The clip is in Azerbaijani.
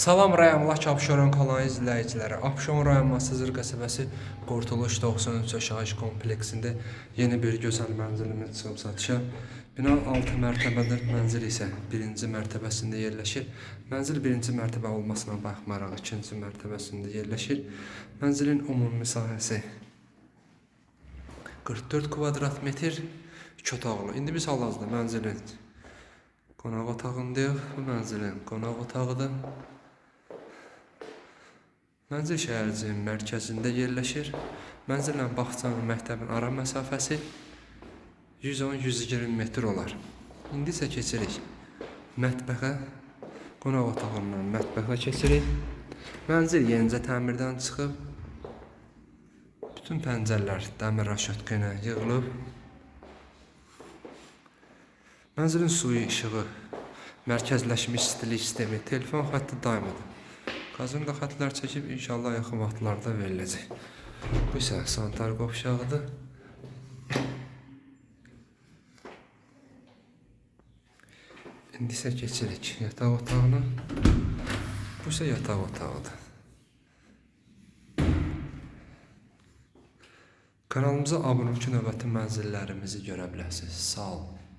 Salam rayonlar Abşeron kanal izləyiciləri. Abşeron rayon Masazır qəsəbəsi Qurtuluş 93 yaşayış kompleksində yeni bir gözəl mənzilimiz çıxıb satışa. Bina 6 mərtəbədir, mənzil isə 1-ci mərtəbəsində yerləşir. Mənzil 1-ci mərtəbə olmasına baxmayaraq 2-ci mərtəbəsində yerləşir. Mənzilin ümumi sahəsi 44 kvadrat metr 2 otaqlı. İndi biz hal-hazırda mənzilin qonaq otağındayıq. Bu mənzilin qonaq otağıdır. Mənzil şəhərciyinin mərkəzində yerləşir. Mənzillə bağçanın məktəbin ara məsafəsi 110-120 metr olar. İndi isə keçirik mətbəxə. Qonaq otağından mətbəxə keçirik. Mənzil yenicə təmirdən çıxıb. Bütün pəncərələr dəmir raşotka ilə yığılıb. Mənzilin suyu işığı, mərkəzləşmiş stilik sistemi, telefon xətti daimidir. Qazında xətlər çəkib inşallah yaxın vaxtlarda veriləcək. Bu isə sanitar qovşağıdır. İndi isə keçirik yataq otağına. Bu isə yataq otağıdır. Kanalımıza abunə olub ki, növbəti mənzillərimizi görə bilərsiniz. Sağ olun.